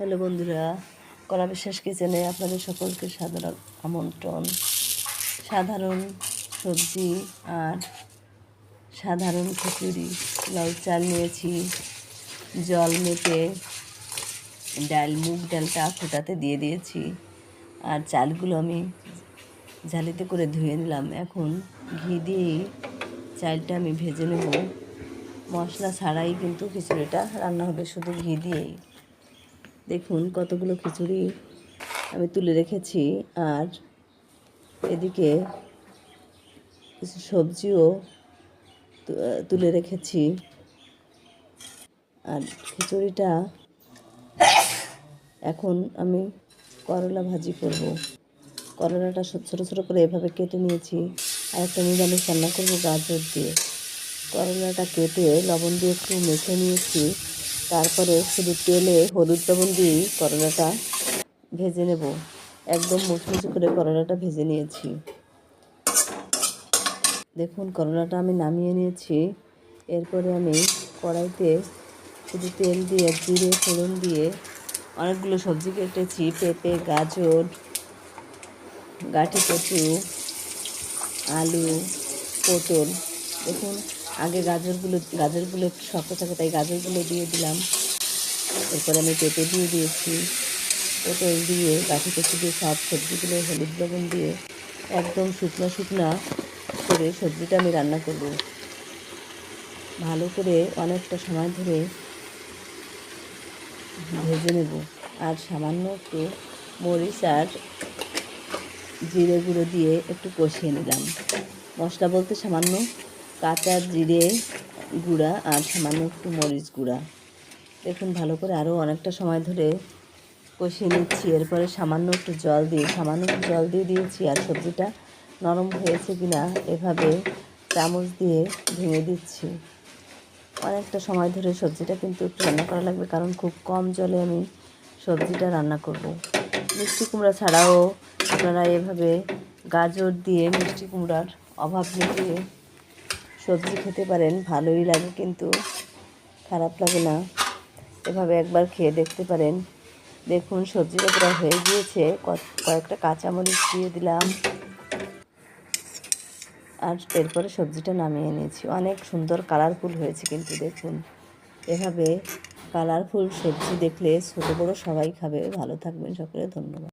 Hello বন্ধুরা কলা বিশ্বাস কিচেনে আপনাদের সকলকে সাধারণ আমন্ত্রণ। সাধারণ সবজি আর সাধারণ খিচুড়ি। লাউ চাল নিয়েছি, জল মেপে ডাল, মুগ ডালটা ফোটাতে দিয়ে দিয়েছি। আর চালগুলো আমি ঝালিতে করে ধুয়ে নিলাম। এখন ঘি দিয়েই চালটা আমি ভেজে নেব। মশলা ছাড়াই কিন্তু খিচুড়িটা রান্না হবে শুধু ঘি দিয়েই। দেখুন কতগুলো খিচুড়ি আমি তুলে রেখেছি। আর এদিকে কিছু সবজিও তুলে রেখেছি। আর খিচুড়িটা এখন আমি করলা ভাজি করব। করলাটা ছোটো ছোটো করে এভাবে কেটে নিয়েছি। আর একটা নিরামিষ রান্না করব গাজর দিয়ে। করলাটা কেটে লবণ দিয়ে একটু মেখে নিয়েছি। তারপরে শুধু তেলে হলুদ লবণ দিয়েই করলাটা ভেজে নেব। একদম মুচমুচে করে করলাটা ভেজে নিয়েছি। দেখুন, করলাটা আমি নামিয়ে নিয়েছি। এরপরে আমি কড়াইতে শুধু তেল দিয়ে, জিরে, ফোড়ন দিয়ে অনেকগুলো সবজি কেটেছি, পেঁপে, গাজর গাঠি কচু, আলু, পটল। দেখুন আগে গাজরগুলো গাজরগুলো একটু শক্ত থাকে, তাই গাজরগুলো দিয়ে দিলাম। এরপরে আমি পেঁপে দিয়ে দিয়েছি। পেঁপে দিয়ে গাঠি কচু দিয়ে সব সবজিগুলো, হলুদ লবণ দিয়ে একদম শুকনো শুকনা করে সবজিটা আমি রান্না করব। ভালো করে অনেকটা সময় ধরে ভেজে নেব। আর সামান্য একটু মরিচ আর জিরে গুঁড়ো দিয়ে একটু কষিয়ে নিলাম। মশলা বলতে সামান্য কাঁচা জিরে গুঁড়া আর সামান্য একটু মরিচ গুঁড়া। দেখুন, ভালো করে আরও অনেকটা সময় ধরে কষিয়ে নিচ্ছি। এরপরে সামান্য একটু জল দিয়ে, সামান্য একটু জল দিয়ে দিয়েছি আর সবজিটা নরম হয়েছে কিনা এভাবে চামচ দিয়ে ভেঙে দিচ্ছি। অনেকটা সময় ধরে সবজিটা কিন্তু একটু রান্না করা লাগবে কারণ খুব কম জলে আমি সবজিটা রান্না করব। মিষ্টি কুমড়া ছাড়াও আপনারা এভাবে গাজর দিয়ে মিষ্টি কুমড়ার অভাব মিটিয়ে সবজি খেতে পারেন, ভালোই লাগে কিন্তু খারাপ লাগে না। এভাবে একবার খেয়ে দেখতে পারেন। দেখুন সবজিটা প্রায় হয়ে গিয়েছে কয়েকটা কাঁচামরিচ দিয়ে দিলাম। আর এরপরে সবজিটা নামিয়ে নিয়েছি। অনেক সুন্দর কালারফুল হয়েছে কিন্তু দেখুন। এভাবে কালারফুল সবজি দেখলে ছোটো বড়ো সবাই খাবে। ভালো থাকবেন সকলে, ধন্যবাদ।